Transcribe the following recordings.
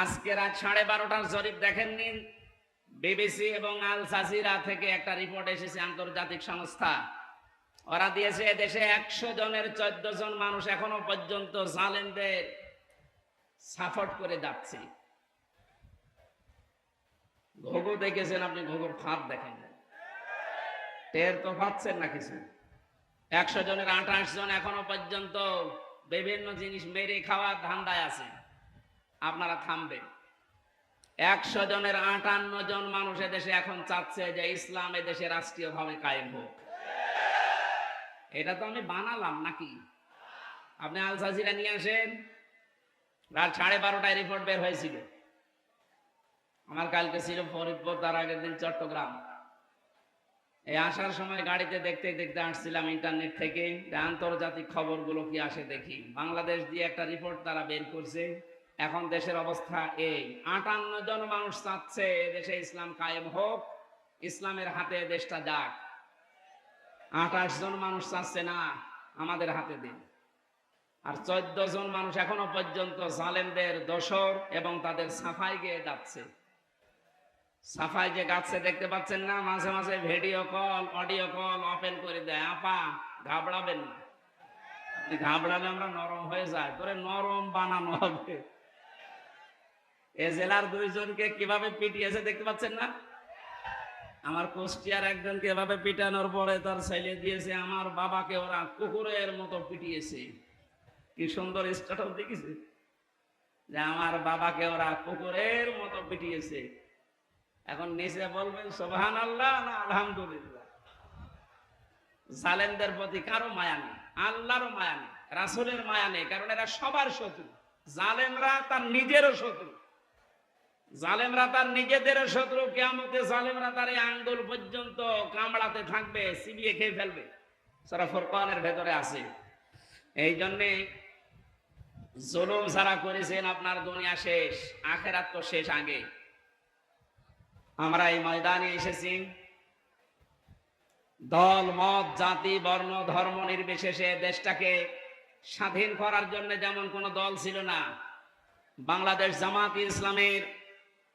আজকে রাত সাড়ে বারোটার জরিপ দেখেননি। বিবিসি এবং আল জাজিরা থেকে একটা রিপোর্ট এসেছে, আন্তর্জাতিক সংস্থা। ওরা দিয়েছে দেশে একশো জনের চোদ্দ জন মানুষ এখনও পর্যন্ত জালেমদের সাপোর্ট করে যাচ্ছে। ঘুঘু দেখেছেন আপনি? ঘুঘুর ফাঁদ দেখেন। টের তো পাচ্ছেন না কিছু। একশো জনের আঠাশ জন এখনও পর্যন্ত বিভিন্ন জিনিস মেরে খাওয়ার ধান্দায় আছে। আপনারা থামবেন। একশো জনের আটান্ন জন মানুষ দেশে এখন চাচ্ছে যে ইসলাম দেশে রাষ্ট্রীয় ভাবে কায়েম হোক। এটা তো আমি বানালাম নাকি? আপনি আল জাজিরা নিয়ে আসেন, রাত সাড়ে বারোটায় রিপোর্ট বের হয়েছিল। আমার কালকে ছিল ফরিদপুর, তার আগের দিন চট্টগ্রাম। এই আসার সময় গাড়িতে দেখতে দেখতে আসছিলাম ইন্টারনেট থেকে আন্তর্জাতিক খবরগুলো কি আসে দেখি। বাংলাদেশ দিয়ে একটা রিপোর্ট তারা বের করছে। এখন দেশের অবস্থা এই। আটান্ন জন মানুষ চাচ্ছে দেশে ইসলাম কায়েম হোক, ইসলামের হাতে দেশটা যাক। আঠাশ জন মানুষ চাচ্ছে না, আমাদের হাতে দিন। আর চোদ্দ জন মানুষ এখনও পর্যন্ত জালেমদের দোসর এবং তাদের সাফাই গিয়ে যাচ্ছে। সাফাই যে গাছে দেখতে পাচ্ছেন না, মাঝে মাঝে video call, audio call open করে দেয়। আপা, ঘাবড়াবেন না। ঘাবড়ালে আমরা নরম হয়ে যায় তোরে নরম বানানো হবে। এ জেলার দুইজনকে কীভাবে পিটিয়েছে দেখতে পাচ্ছেন না? আমার কুষ্টিয়ার একজনকে এভাবে পিটানোর পরে তার ছেলে দিয়েছে, আমার বাবাকে ওরা কুকুরের মতো পিটিয়েছে। কি সুন্দর স্ট্যাটাস দেখেছে যে আমার বাবাকে ওরা কুকুরের মতো পিটিয়েছে। এখন নিচে বলবেন সোহান আল্লাহ না আলহামদুলিল্লাহ। জালেমদের প্রতি কারও মায়া নেই, আল্লাহরও মায়া নেই, রাসুলের মায়া নেই, কারণ এরা সবার শত্রু। জালেমরা তার নিজেরও শত্রু। জালেমরা তার নিজেদের শত্রু কেমতে জালেমরা তার এই আঙ্গুল পর্যন্ত কামড়াতে থাকবে সিবিয়ে খেয়ে ফেলবে। সারা ফোরকানের ভেতরে আছে। এই জন্যে জুলুম যারা করেছেন, আপনার দুনিয়া শেষ, আখেরাত তো শেষ আগে। আমরা এই ময়দানে এসেছি। দল, মত, জাতি, বর্ণ, ধর্ম নির্বিশেষে দেশটাকে স্বাধীন করার জন্য যেমন কোনো দল ছিল না, বাংলাদেশ জামাত ইসলামের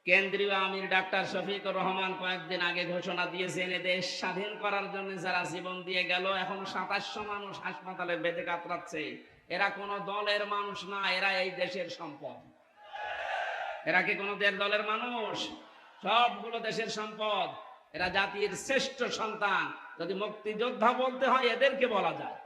কেন্দ্রীয় আমির ডাক্তার শফিকুর রহমান কয়েকদিন আগে ঘোষণা দিয়েছেন দেশ স্বাধীন করার জন্য যারা জীবন দিয়ে গেল, এখন সাতাশশো মানুষ হাসপাতালে বেঁধে কাতরাচ্ছে। এরা কোনো দলের মানুষ না, এরা এই দেশের সম্পদ। এরা কি কোনো দলের মানুষ? সবগুলো দেশের সম্পদ। এরা জাতির শ্রেষ্ঠ সন্তান। যদি মুক্তিযোদ্ধা বলতে হয়, এদেরকে বলা যায়।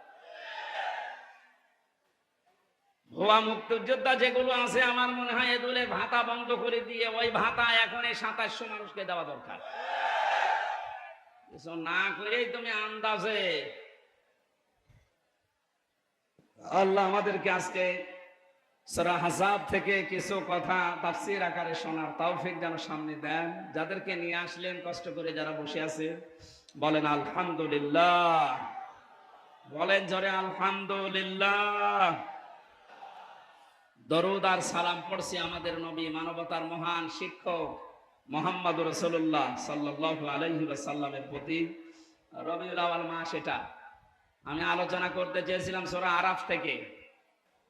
ভুয়া মুক্তিযোদ্ধা যেগুলো আছে, আমার মনে হয় এগুলোর ভাতা বন্ধ করে দিয়ে ওই ভাতা এখন এই সাতাশশো মানুষকে দেওয়া দরকার। কিছু না করেই তুমি আন্দাজে। আল্লাহ আমাদেরকে আজকে সরা হাসাব থেকে কিছু কথা তাফসির আকারে শোনার তৌফিক যেন সামনে দেন। যাদেরকে নিয়ে আসলেন, কষ্ট করে যারা বসে আছে, বলেন আলহামদুলিল্লাহ। বলেন জরে আলহামদুলিল্লাহ। দরুদ আর সালাম পড়ছি আমাদের নবী মানবতার মহান শিক্ষক মোহাম্মদ রসুল্লাহ সাল্লাহ আলহি সাল্লামের প্রতি। রবিউল আওয়াল মাস এটা। আমি আলোচনা করতে চেয়েছিলাম সোরা আরাফ থেকে।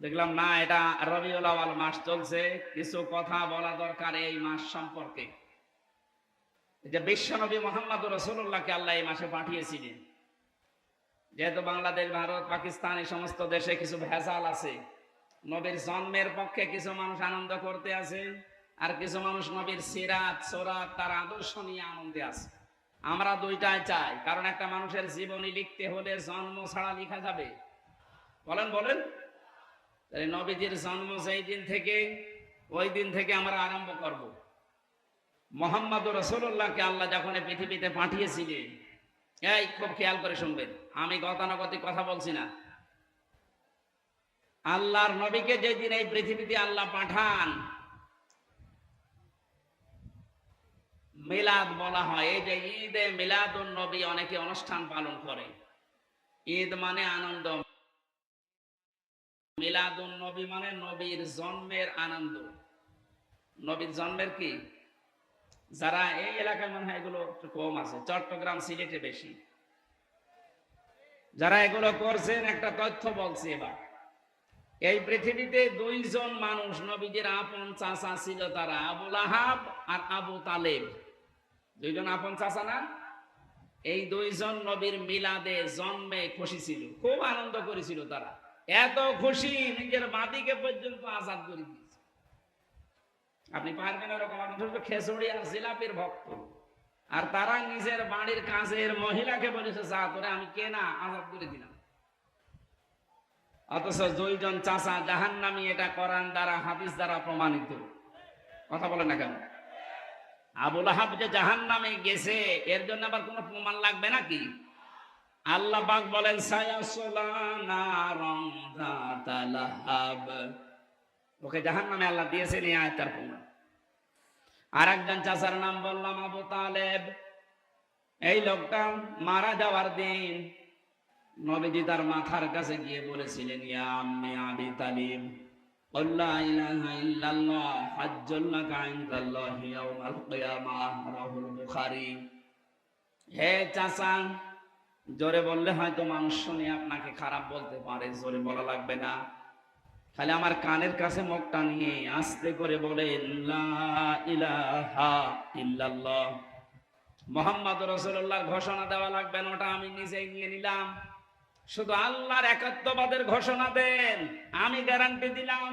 দেখলাম, না, এটা রবিউল আওয়াল মাস চলছে। কিছু কথা বলা দরকার এই মাস সম্পর্কে। যে বিশ্বনবী মোহাম্মদ রসুল্লাহকে আল্লাহ এই মাসে পাঠিয়েছিলেন। যেহেতু বাংলাদেশ, ভারত, পাকিস্তান এই সমস্ত দেশে কিছু ভেজাল আছে নবীর জন্মের পক্ষে কিছু মানুষ আনন্দ করতে আছে আর কিছু মানুষ নবীর সিরাত, সোরাত, তার আদর্শ নিয়ে আনন্দে আছে আমরা দুইটাই চাই, কারণ একটা মানুষের জীবনী লিখতে হলে জন্ম ছাড়া লেখা যাবে। বলেন বলেন। তাহলে নবীজির জন্ম সেই দিন থেকে, ওই দিন থেকে আমরা আরম্ভ করব। মোহাম্মদ রসুল্লাহকে আল্লাহ যখন পৃথিবীতে পাঠিয়েছিলেন, এই খুব খেয়াল করে শুনবেন, আমি গতানুগতিক কথা বলছি না। আল্লাহর নবীকে যেদিন এই পৃথিবীতে আল্লাহ পাঠান, মিলাদ বলা হয়। এই যে ঈদে মিলাদুন নবী অনেকে অনুষ্ঠান পালন করে। ঈদ মানে আনন্দ। মিলাদুন নবী মানে নবীর জন্মের আনন্দ। নবীর জন্মের কি? যারা এই এলাকায় মনে হয় এগুলো একটু কম আছে, চট্টগ্রাম সিলেটে বেশি। যারা এগুলো করছেন, একটা তথ্য বলছি এবার। এই পৃথিবীতে দুইজন মানুষ, নবীজির আপন চাচা ছিল তারা আবুল আহাব আর আবু তালেব। দুইজন আপন চাচা না? এই দুইজন নবীর মিলাদে জন্মে খুশি ছিল, খুব আনন্দ করেছিল তারা। এত খুশি নিজের বাদিকে পর্যন্ত আজাদ করে দিয়েছে। আপনি পারবেন আপনি শুধু খেসুড়ি আর জিলাপির ভক্ত। আর তারা নিজের বাড়ির কাজের মহিলাকে বলেছে, যা তোরে আমি কেনা, আজাদ করে দিলাম। অথচ দুইজন চাচা জাহান নামি এটা কোরআন দ্বারা, হাদিস দ্বারা প্রমাণিত। কথা বলে না কেন? আবুল আহাব যে জাহান নামে গেছে, এর জন্য আবার কোনো প্রমাণ লাগবে নাকি? আল্লাহ পাক বলেন ওকে জাহান নামে আল্লাহ দিয়েছেন এই আয়তার প্রমাণ। আর একজন চাচার নাম বললাম, আবু তালেব, এই লোকটা মারা যাওয়ার দিন নবীজি তার মাথার কাছে গিয়ে বলেছিলেন হে চাচা, জোরে বললে হয়তো মানুষ শুনে আপনাকে খারাপ বলতে পারে, জোরে বলা লাগবে না। খালি আমার কানের কাছে মুখটা নিয়ে আস্তে করে বলে মোহাম্মদ রসুল্লাহর ঘোষণা দেওয়া লাগবে না, ওটা আমি নিজেই নিয়ে নিলাম। শুধু আল্লাহর একাত্মবাদের ঘোষণা দেন, আমি গ্যারান্টি দিলাম।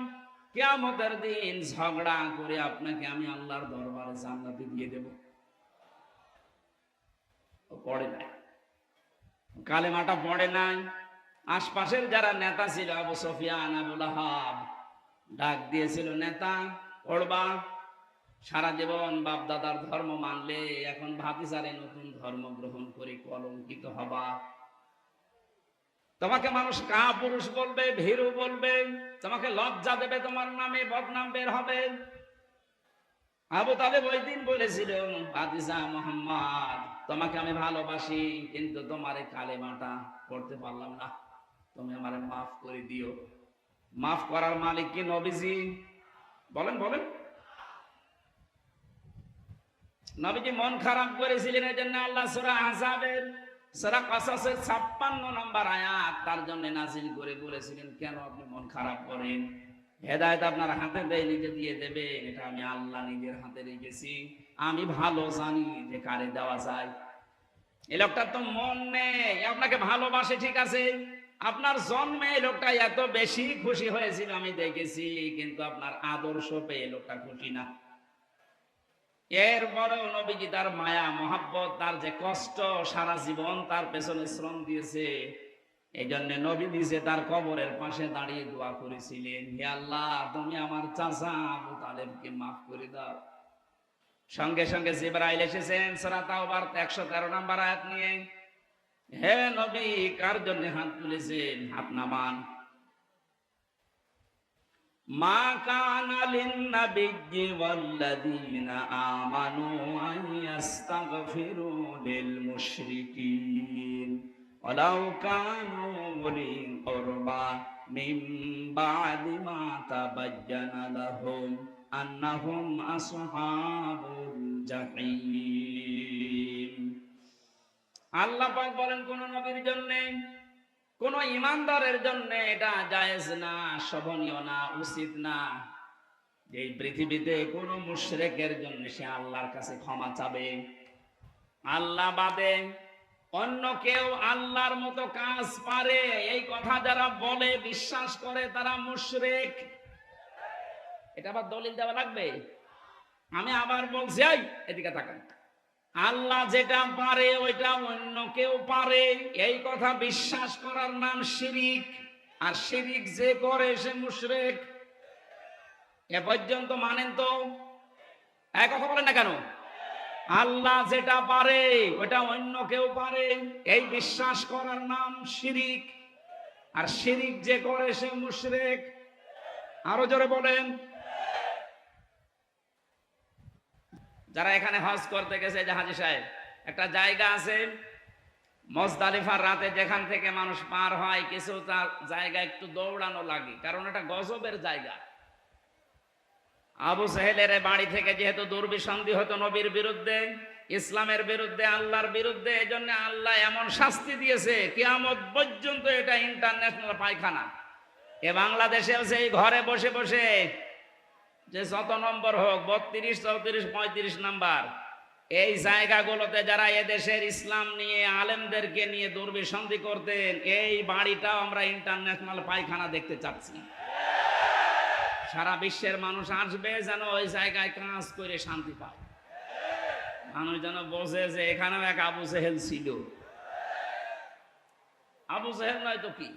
কেয়ামতের দিন ঝগড়া করে আপনাকে আমি আল্লাহর দরবারে জান্নাতে দিয়ে দেব। পড়ে নাই। কালেমাটা পড়ে নাই। আশপাশের যারা নেতা ছিল, আবু সফিয়ান আবুল আহাব ডাক দিয়েছিল, নেতা, পড়বা। সারা জীবন বাপ দাদার ধর্ম মানলে, এখন ভাতিসারে নতুন ধর্ম গ্রহণ করে কলঙ্কিত হবা। তোমাকে মানুষ কা পুরুষ বলবে, ভীরু বলবে, তোমাকে লজ্জা দেবে, তোমার নামে বদনাম বের হবে। আবু তালেব ওই দিন বলেছিল আদিসা মোহাম্মদ, তোমাকে আমি ভালোবাসি, কিন্তু তোমার কালেমাটা করতে পারলাম না। তুমি আমার মাফ করে দিও। মাফ করার মালিক কি নবীজি? বলেন বলেন। নবীজি মন খারাপ করেছিলেন এই জন্য আল্লাহ সুরা আজাবের সুরা কাসাসের ছাপ্পান্ন নম্বর আয়াত, তার জন্য নাজিল করে বলেছিলেন, কেন আপনি মন খারাপ করেন? হেদায়ত আপনার হাতে দেয়, নিজে দিয়ে দেবে। এটা আমি আল্লাহ নিজের হাতে রেখেছি। আমি ভালো জানি যে কারে দেওয়া যায়। এই লোকটার তো মন নেই আপনাকে ভালোবাসে, ঠিক আছে? আপনার জন্মে এই লোকটা এত বেশি খুশি হয়েছিল, আমি দেখেছি। কিন্তু আপনার আদর্শ পেয়ে লোকটা খুশি না। এরপরেও নবীজি তার মায়া, মহাব্বত, তার যে কষ্ট, সারা জীবন তার পেছনে শ্রম দিয়েছে। এই জন্য নবী নিজে তার কবরের পাশে দাঁড়িয়ে দোয়া করেছিলেন, হে আল্লাহ, তুমি আমার চাচা, আবু তালেবকে মাফ করে দাও। সঙ্গে সঙ্গে জিবরাইল এসেছেন, সূরা তাওবার 113 নাম্বার আয়াত নিয়ে। হে নবী, কার জন্য হাত তুলেছেন? হাত নামান। মা কানা লিন্নাবিয়্যি ওয়াল্লাযীনা আমানু আন ইস্তাগফিরু লিল মুশরিকিন। ওয়ালাউ কানু উলি কুরবা মিন বা'দি মা তাবায়্যানা লাহুম আন্নাহুম আসহাবুল জাহিম। আল্লাহ পাক বলেন, কোন নবীর জন্য কোন ইমানদারের জন্য এটা জায়েজ না, শোভনীয় না, উচিত না। এই পৃথিবীতে কোন মুশরেকের জন্য সে আল্লাহর কাছে ক্ষমা চাবে। আল্লাহ বাদে অন্য কেউ আল্লাহর মতো কাজ পারে, এই কথা যারা বলে, বিশ্বাস করে তারা মুশরেক। এটা আবার দলিল দেওয়া লাগবে? আমি আবার বলছি এদিকে তাকান। আল্লাহ যেটা পারে, ওইটা অন্য কেউ পারে। এই কথা বিশ্বাস করার নাম শিরিক। আর শিরিক যে করে সে মুশরেক। এ পর্যন্ত মানেন তো? এক কথা বলেন না কেন? আল্লাহ যেটা পারে ওটা অন্য কেউ পারে। এই বিশ্বাস করার নাম শিরিক। আর শিরিক যে করে সে মুশরেক। আরও জোরে বলেন। যারা এখানে হজ করতে গেছে জাহাজি সাহেব, একটা জায়গা আছে মজদালিফার রাতে যেখান থেকে মানুষ পার হয়, কিছু তার জায়গা একটু দৌড়ানো লাগে, কারণ এটা গজবের জায়গা। আবু সাহেলের বাড়ি থেকে যেহেতু দুর্বিসন্ধি হতো নবীর বিরুদ্ধে, ইসলামের বিরুদ্ধে, আল্লাহর বিরুদ্ধে এই জন্য আল্লাহ এমন শাস্তি দিয়েছে, কিয়ামত পর্যন্ত এটা ইন্টারন্যাশনাল পায়খানা। এ বাংলাদেশেও সেই ঘরে বসে বসে যে যত নম্বর হোক, বত্রিশ, চৌত্রিশ, পঁয়ত্রিশ নাম্বার। এই জায়গাগুলোতে যারা এদেশের ইসলাম নিয়ে আলেমদেরকে নিয়ে দুর্বিসন্ধি করতেন, এই বাড়িটাও আমরা ইন্টারন্যাশনাল পায়খানা দেখতে চাচ্ছি। সারা বিশ্বের মানুষ আসবে যেন ওই জায়গায় কাজ করে শান্তি পায়। মানুষ যেন বোঝে যে এখানেও এক আবু সেহেল ছিল। আবু সেহেল নয় তো কি?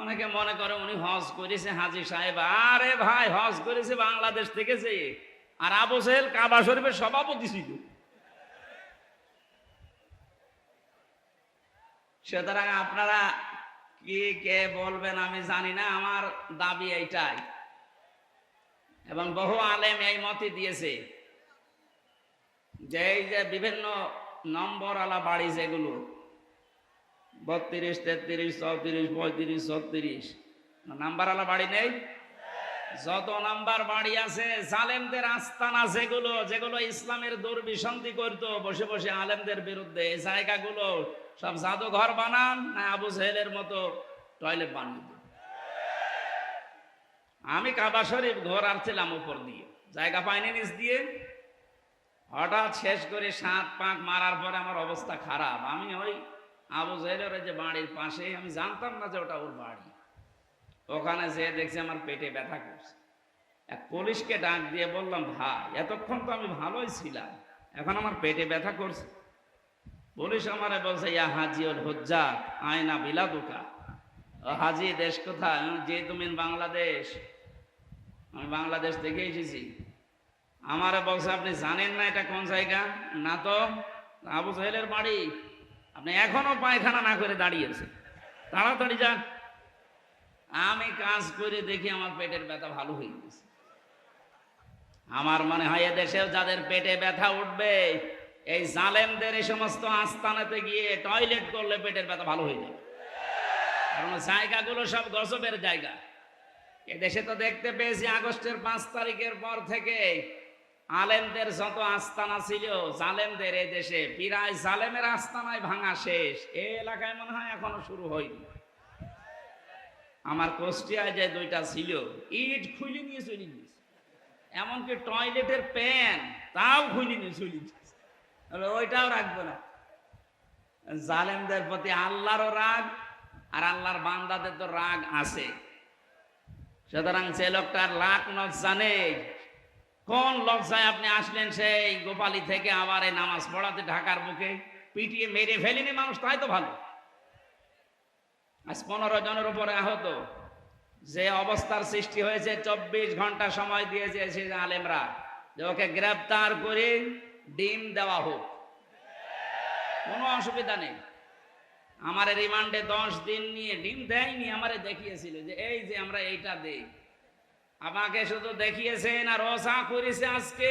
অনেকে মনে করে উনি হজ করেছে হাজি সাহেব। আরে ভাই, হজ করেছে বাংলাদেশ থেকে যে। আর আবু সেহেল কাবা শরীফের সভাপতি ছিল। সুতরাং আপনারা কি, কে বলবেন আমি জানি না, আমার দাবি এইটাই। এবং বহু আলেম এই মতে দিয়েছে যে, এই যে বিভিন্ন নম্বরওয়ালা বাড়ি যেগুলো বত্রিশ, তেত্রিশ, চৌত্রিশ, পঁয়ত্রিশ, ছত্রিশ। নাম্বার নাম্বারওয়ালা বাড়ি নেই? যত নাম্বার বাড়ি আছে, জালেমদের আস্তানা যেগুলো যেগুলো ইসলামের দুর্বিসন্ধি করতো, বসে বসে আলেমদের বিরুদ্ধে এই জায়গাগুলো সব জাদুঘর বানান না আবু সাহেলের মতো টয়লেট বানিয়ে আমি কাবা শরীফ ঘর আসছিলাম উপর দিয়ে। জায়গা পাইনি নিচ দিয়ে। হঠাৎ শেষ করে সাত, পাঁক মারার পরে আমার অবস্থা খারাপ। আমি ওই আবু জাহেলের যে বাড়ির পাশে, আমি জানতাম না যে ওটা ওর বাড়ি। ওখানে যেয়ে দেখছি আমার পেটে ব্যথা করছে। এক পুলিশকে ডাক দিয়ে বললাম, ভাই, এতক্ষণ তো আমি ভালোই ছিলাম, এখন আমার পেটে ব্যথা করছে। পুলিশ আমারে বলছে, ইয়া হাজি ওর হজ্জা আয়না বিলাদুকা। হাজি, দেশ কোথায়? যে তুমি বাংলাদেশ। আমি বাংলাদেশ থেকে এসেছি। আমারে বলছে, আপনি জানেন না এটা কোন জায়গা? না তো, আবু সাহেলের বাড়ি। আপনি এখনও পায়খানা না করে দাঁড়িয়েছে তাড়াতাড়ি যান। আমি কাজ করে দেখি আমার পেটের ব্যথা ভালো হয়ে গেছে। আমার মনে হয় এদেশেও যাদের পেটে ব্যথা উঠবে, এই জালেমদের এই সমস্ত আস্তানাতে গিয়ে টয়লেট করলে পেটের ব্যথা ভালো হয়ে যাবে। কারণ জায়গাগুলো সব গজবের জায়গা। এদেশে তো দেখতে পেয়েছি আগস্টের পাঁচ তারিখের পর থেকে আলেমদের যত আস্তানা ছিল, জালেমদের এ দেশে প্রায় জালেমের আস্তানায় ভাঙা শেষ। এই এলাকায় মনে হয় এখনও শুরু হয়নি। আমার কোষ্টিয়ায় যে দুইটা ছিল, ইট খুলে নিয়ে চলে গিয়েছে। এমনকি টয়লেটের প্যান, তাও খুলে নিয়ে চলে ওইটাও রাখব না। জালেমদের প্রতি আল্লাহরও রাগ, আর আল্লাহর বান্দাদের তো রাগ আছে। সুতরাং সে লোকটার লাখ লজ্জা নেই কোন লজ্জায় আপনি আসলেন সেই গোপালী থেকে আবার এই নামাজ পড়াতে ঢাকার বুকে পিটিয়ে মেরে ফেলেনি মানুষ, তাই তো ভালো। আজ পনেরো জনের উপরে আহত। যে অবস্থার সৃষ্টি হয়েছে, চব্বিশ ঘণ্টা সময় দিয়েছে সে আলেমরা। যে ওকে গ্রেপ্তার করে ডিম দেওয়া হোক। কোনো অসুবিধা নেই। আমার রিমান্ডে দশ দিন নিয়ে ডিম দেয়নি, আমারে দেখিয়েছিল যে এই যে আমরা এইটা দেই। আমাকে শুধু দেখিয়েছেন আর রসা করেছে আজকে।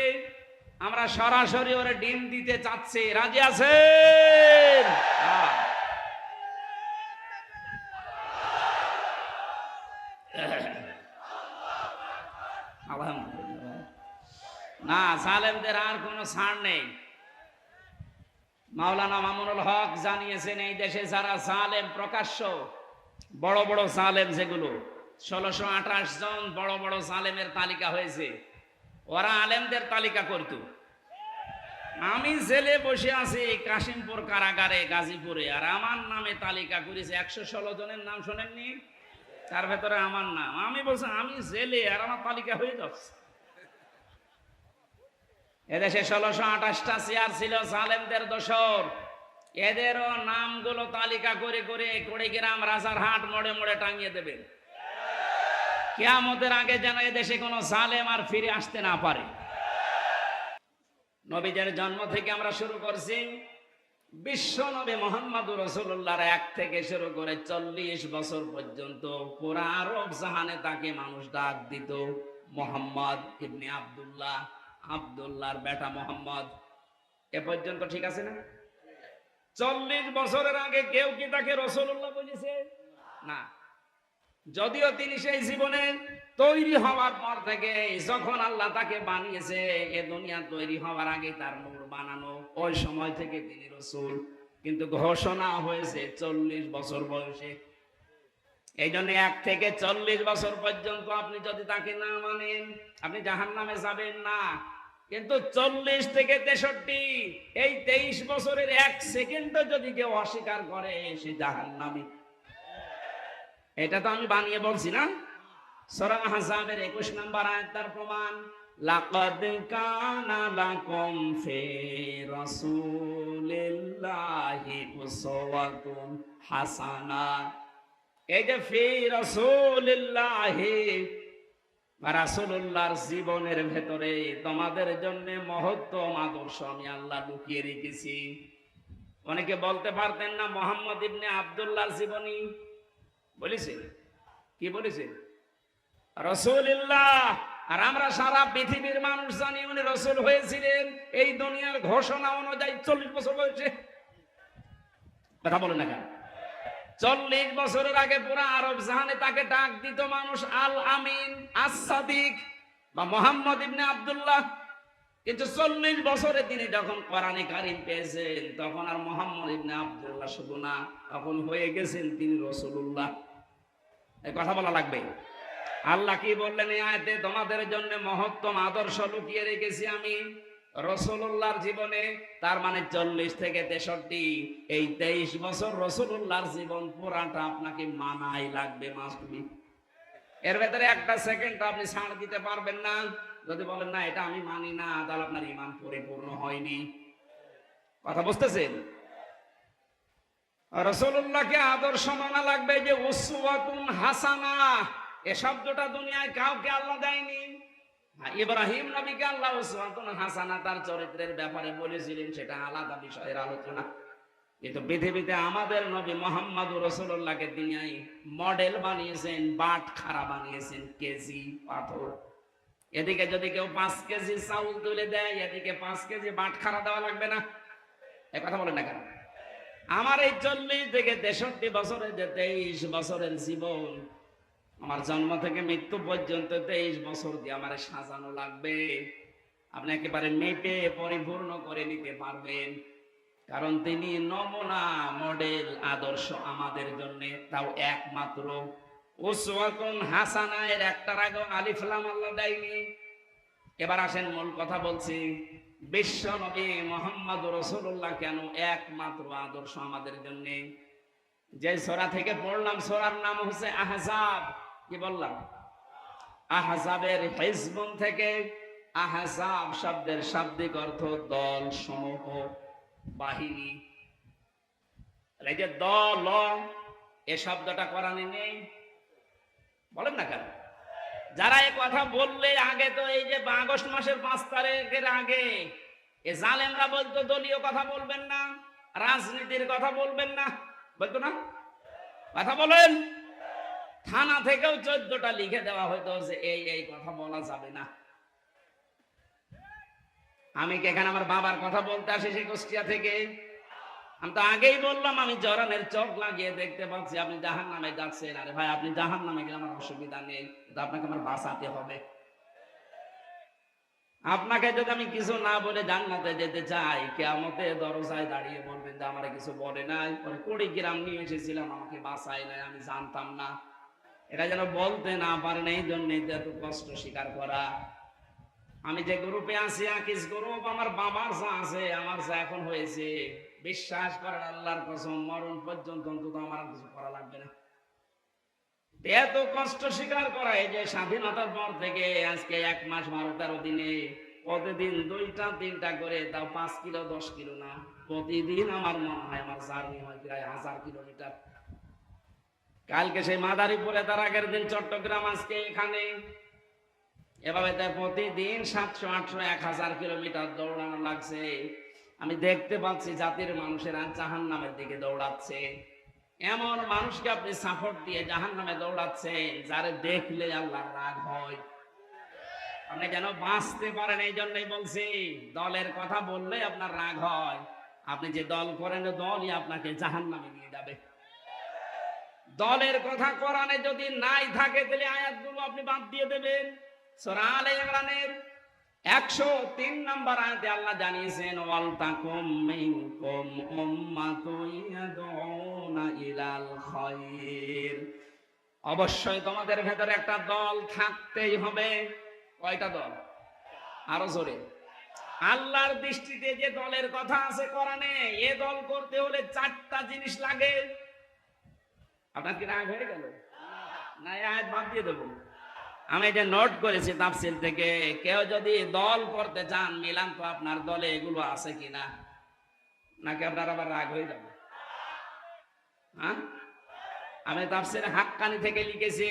আমরা সরাসরি ওরে ডিম দিতে চাচ্ছি। রাজি হ্যাঁ। না সালেমদের আর কোনো ছাড় নেই। মাওলানা মামুনুল হক জানিয়েছেন, এই দেশে যারা সালেম প্রকাশ্য, বড় বড় সালেম যেগুলো ষোলোশো আঠাশ জন বড় বড় সালেমের তালিকা হয়েছে। ওরা আলেমদের তালিকা করত। আমি জেলে বসে আছি কাশিমপুর কারাগারে, গাজীপুরে, আর আমার নামে তালিকা করেছে। একশো ষোলো জনের নাম শোনেননি? তার ভেতরে আমার নাম। আমি বলছি, আমি জেলে আর আমার তালিকা হয়ে যাচ্ছে। এদেশে ষোলোশো আঠাশটা চেয়ার ছিল সালেমদের দোসর এদেরও নামগুলো তালিকা করে করে কুড়িগ্রাম রাজারহাট মোড়ে মোড়ে টাঙিয়ে দেবেন। কেয়ামতের আগে যেন দেশে কোনো সালেম আর ফিরে আসতে না পারে। নবীদের জন্ম থেকে আমরা শুরু করছি। বিশ্ব নবী মোহাম্মদ রসুল্লাহর এক থেকে শুরু করে চল্লিশ বছর পর্যন্ত পুরা আরব জাহানে তাকে মানুষ ডাক দিত মোহাম্মদ ইবনে আব্দুল্লাহ। আব্দুল্লাহর বেটা মোহাম্মদ। এ পর্যন্ত ঠিক আছে না? চল্লিশ বছরের আগে কেউ কি তাকে রসুল্লাহ বলেছে? না। যদিও তিনি সেই জীবনে তৈরি হওয়ার পর থেকে যখন আল্লাহ তাকে বানিয়েছে, এ দুনিয়া তৈরি হওয়ার আগে তার নূর বানানো, ওই সময় থেকে তিনি রসুল। কিন্তু ঘোষণা হয়েছে চল্লিশ বছর বয়সে। এই জন্য এক থেকে চল্লিশ বছর পর্যন্ত আপনি যদি তাকে না মানেন, আপনি জাহান নামে যাবেন না। কিন্তু চল্লিশ থেকে তেষট্টি, এই তেইশ বছরের এক সেকেন্ডও যদি কেউ অস্বীকার করে, সে জাহান নামে এটা তো আমি বানিয়ে বলছি না? সরা হাসাবের একুশ নাম্বার আয়াত তার প্রমাণ। লাকাদ কানা লাকুম ফি উসওয়াতুন হাসানা। এই যে রাসূলুল্লাহর জীবনের ভেতরে তোমাদের জন্য মহত্তম আদর্শ আমি আল্লাহ লুকিয়ে রেখেছি। অনেকে বলতে পারতেন না, মোহাম্মদ ইবনে আব্দুল্লাহর জীবনী বলেছেন? কি বলেছেন? রসুলিল্লাহ, আর আমরা সারা পৃথিবীর মানুষ জানি উনি রসুল হয়েছিলেন। এই দুনিয়ার ঘোষণা অনুযায়ী চল্লিশ বছর বয়সে। কথা বলেন না কেন? চল্লিশ বছরের আগে পুরা আরব জাহানে তাকে ডাক দিত মানুষ আল আমিন আসাদিক বা মোহাম্মদ ইবনে আবদুল্লাহ। কিন্তু চল্লিশ বছরে তিনি যখন কোরআনে কারিম পেয়েছেন, তখন আর মোহাম্মদ ইবনে আবদুল্লাহ শুধু না, তখন হয়ে গেছেন তিনি রসুল্লাহ এই কথা বলা লাগবে। আল্লাহ কি বললেন এই আয়তে? তোমাদের জন্য মহত্তম আদর্শ লুকিয়ে রেখেছি আমি। রসুল্লাহর জীবনে, তার মানে চল্লিশ থেকে তেষট্টি। এই তেইশ বছর রসুল্লাহর জীবন পুরাটা আপনাকে মানাই লাগবে মাসবি এর ভেতরে একটা সেকেন্ড আপনি ছাড় দিতে পারবেন না। যদি বলেন, না, এটা আমি মানি না, তাহলে আপনার ইমান পরিপূর্ণ হয়নি। কথা বুঝতেছেন? আদর্শ মানা লাগবে যে হাসানা। এ শব্দটা দুনিয়ায় কাউকে আল্লাহ দেয়নি। হ্যাঁ, ইব্রাহিম নবীকে আল্লাহ হাসানা তার চরিত্রের ব্যাপারে বলেছিলেন সেটা আলাদা বিষয়ের আলোচনা। কিন্তু পৃথিবীতে আমাদের নবী মোহাম্মদ রসুল্লাহকে তিনি মডেল বানিয়েছেন বাট খারা বানিয়েছেন কেজি পাথর। এদিকে যদি কেউ পাঁচ কেজি চাউল তুলে দেয় এদিকে পাঁচ কেজি বাট খারা দেওয়া লাগবে না। এ কথা বলেন না কেন? আমার এই চল্লিশ থেকে তেষট্টি বছরের যে তেইশ বছরের জীবন, আমার জন্ম থেকে মৃত্যু পর্যন্ত তেইশ বছর দিয়ে আমার সাজানো লাগবে। আপনি একেবারে মেপে পরিপূর্ণ করে নিতে পারবেন। কারণ তিনি নমুনা, মডেল, আদর্শ আমাদের জন্য। তাও একমাত্র উসওয়াতুন হাসানা এর একটার আগে আলিফলাম আল্লাহ দেয়নি। এবার আসেন মূল কথা বলছি। বিশ্ব নবী মোহাম্মদ রসুল্লাহ কেন একমাত্র আদর্শ আমাদের জন্য? যে সোরা থেকে পড়লাম, সোরার নাম হচ্ছে কি বললাম? থেকে শব্দের শাব্দিক অর্থ দল সমূহ, বাহিনী। এই যে দল, এ শব্দটা কোরআনে নেই। বলেন না কেন? যারা এ কথা বললে আগে তো এই যে আগস্ট মাসের পাঁচ তারিখের আগে, এ জালেমরা বলতো, দলীয় কথা বলবেন না, রাজনীতির কথা বলবেন না। বলতো না? কথা বলেন। থানা থেকেও চোদ্দটা লিখে দেওয়া হয়তো যে এই এই কথা বলা যাবে না। আমি কি এখানে আমার বাবার কথা বলতে আসি সেই কুষ্টিয়া থেকে? আমি তো আগেই বললাম, আমি জরানের চোখ লাগিয়ে দেখতে পাচ্ছি, আপনি জাহান নামে যাচ্ছেন। আরে ভাই, আপনি জাহান নামে গেলে আমার অসুবিধা নেই আপনাকে আমার বাঁচাতে হবে। আপনাকে যদি আমি কিছু না বলে জান্নাতে যেতে চাই কেমতে দরজায় দাঁড়িয়ে বলবেন যে আমার কিছু বলে নাই কুড়ি গ্রাম নিয়ে এসেছিলাম, আমাকে বাঁচাই নাই, আমি জানতাম না। এটা যেন বলতে না পারেন, এই জন্য এত কষ্ট স্বীকার করা। আমি যে গ্রুপে আছি, আকিস গ্রুপ, আমার বাবার যা আছে, আমার যা এখন হয়েছে। বিশ্বাস করেন, আল্লাহর কসম, মরণ পর্যন্ত অন্তত আমার কিছু করা লাগবে না। এত কষ্ট স্বীকার করা, এই যে স্বাধীনতার পর থেকে আজকে এক মাস বারো তেরো দিনে প্রতিদিন দুইটা, তিনটা করে, তাও পাঁচ কিলো, দশ কিলো না। প্রতিদিন আমার মনে হয় আমার জার্নি হয় প্রায় হাজার কিলোমিটার। কালকে সেই মাদারীপুরে, তার আগের দিন চট্টগ্রাম আজকে এখানে। এভাবে তাই প্রতিদিন সাতশো, আটশো, এক হাজার কিলোমিটার দৌড়ানো লাগছে। আমি দেখতে পাচ্ছি জাতির মানুষেরা জাহান নামের দিকে দৌড়াচ্ছে। এমন মানুষকে আপনি সাপোর্ট দিয়ে জাহান নামে দৌড়াচ্ছেন, যারে দেখলে আল্লাহর রাগ হয়। আপনি যেন বাঁচতে পারেন এই জন্যই বলছি, দলের কথা বললে আপনার রাগ হয়। আপনি যে দল করেন দলই আপনাকে জাহান নামে নিয়ে যাবে। দলের কথা কোরআনে যদি নাই থাকে, তাহলে আয়াতগুলো আপনি বাদ দিয়ে দেবেন। সূরা আলে ইমরানের একশো তিন নম্বর জানিয়েছেন, ওয়াল অবশ্যই তোমাদের ভেতরে একটা দল থাকতেই হবে। কয়টা দল? আরও জোরে। আল্লাহর দৃষ্টিতে যে দলের কথা আছে কোরআনে, এ দল করতে হলে চারটা জিনিস লাগে। আপনার কি রাগ হয়ে গেল? না আয়াত বাদ দিয়ে দেবো। আমি যে নোট করেছি তাফসিল থেকে। কেউ যদি দল করতে চান, মিলান তো আপনার দলে এগুলো আছে কিনা? নাকি আপনার আবার রাগ হয়ে যাবে? হ্যাঁ? আমি তাফসির হাক্কানি থেকে লিখেছি।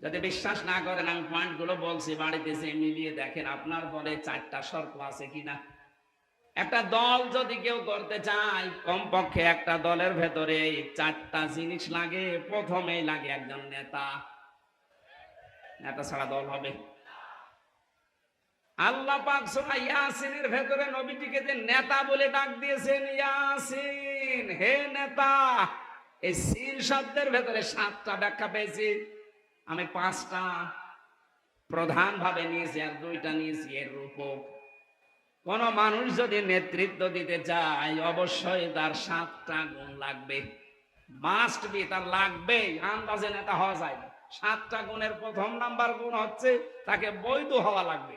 যদি বিশ্বাস না করেন, আমি পয়েন্টগুলো বলছি বাড়িতে যে মিলিয়ে দেখেন, আপনার দলে চারটা শর্ত আছে কিনা? একটা দল যদি কেউ করতে চায়, কমপক্ষে একটা দলের ভেতরে চারটা জিনিস লাগে, প্রথমেই লাগে একজন নেতা। নেতা ছাড়া দল হবে। আল্লাহ পাক সূরা ইয়াসিনের ভেতরে নবীটিকে যে নেতা বলে ডাক দিয়েছেন, ইয়াসিন, হে নেতা, এই সিন শব্দের ভেতরে সাতটা ব্যাখ্যা পেয়েছি। আমি পাঁচটা প্রধান ভাবে নিয়েছি আর দুইটা নিয়েছি এর রূপক। কোন মানুষ যদি নেতৃত্ব দিতে চায়, অবশ্যই তার সাতটা গুণ লাগবে। মাস্ট বি তার লাগবে আন্দাজে নেতা হওয়া যায় না। সাতটা গুণের প্রথম নাম্বার গুণ হচ্ছে তাকে বৈধ হওয়া লাগবে।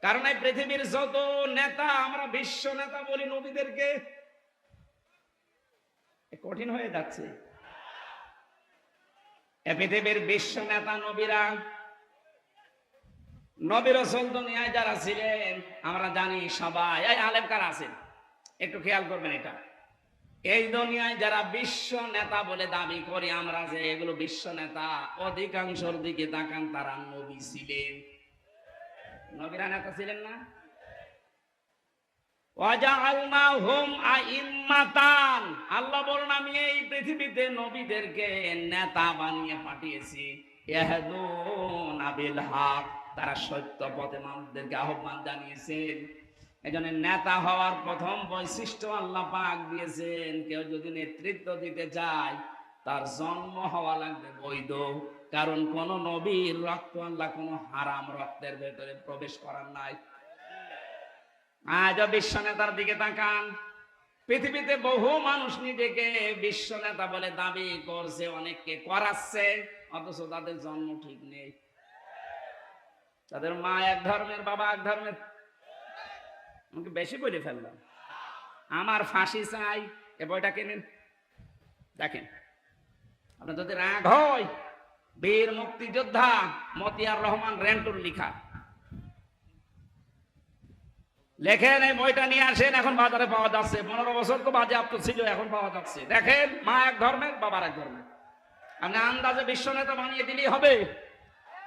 কারণ এই পৃথিবীর যত নেতা, আমরা বিশ্ব নেতা বলি নবীদেরকে। কঠিন হয়ে যাচ্ছে। পৃথিবীর বিশ্ব নেতা নবীরা নবীর দুনিয়ায় যারা ছিলেন, আমরা জানি সবাই। আলেম কারা আছেন? একটু খেয়াল করবেন এটা। এই দুনিয়ায় যারা বিশ্ব নেতা বলে দাবি করি, আমরা যে এগুলো বিশ্ব নেতা, অধিকাংশর দিকে তাকান তারা নবী ছিলেন। নবীরা নেতা ছিলেন না? আমি এই পৃথিবীতে নবীদেরকে নেতা বানিয়ে পাঠিয়েছি। তারা সত্য পথে মানুষদেরকে আহ্বান জানিয়েছেন। এজন্য নেতা হওয়ার প্রথম বৈশিষ্ট্য আল্লাহ পাক দিয়েছেন, কেউ যদি নেতৃত্ব দিতে চায়, তার জন্ম হওয়া লাগবে বৈধ। কারণ কোন নবীর রক্ত আল্লাহ কোন হারাম রক্তের ভেতরে প্রবেশ করার নাই। আজ বিশ্ব নেতার দিকে তাকান। পৃথিবীতে বহু মানুষ নিজেকে বিশ্ব নেতা বলে দাবি করছে, অনেককে করাচ্ছে, অথচ তাদের জন্ম ঠিক নেই। তাদের মা এক ধর্মের, বাবা এক ধর্মের আমাকে বেশি বলে ফেললাম। আমার ফাঁসি চাই, এ বইটা কেনেন? দেখেন, আপনার যদি রাগ হয়, বীর মুক্তিযোদ্ধা মতিয়ার রহমান রেন্টুর লিখা। লেখেন, এই বইটা নিয়ে আসেন, এখন বাজারে পাওয়া যাচ্ছে। পনেরো বছর তো বাজেয়াপ্ত ছিল, এখন পাওয়া যাচ্ছে। দেখেন, মা এক ধর্মের, বাবার এক ধর্মের। আপনি আন্দাজে বিশ্ব নেতা বানিয়ে দিলেই হবে।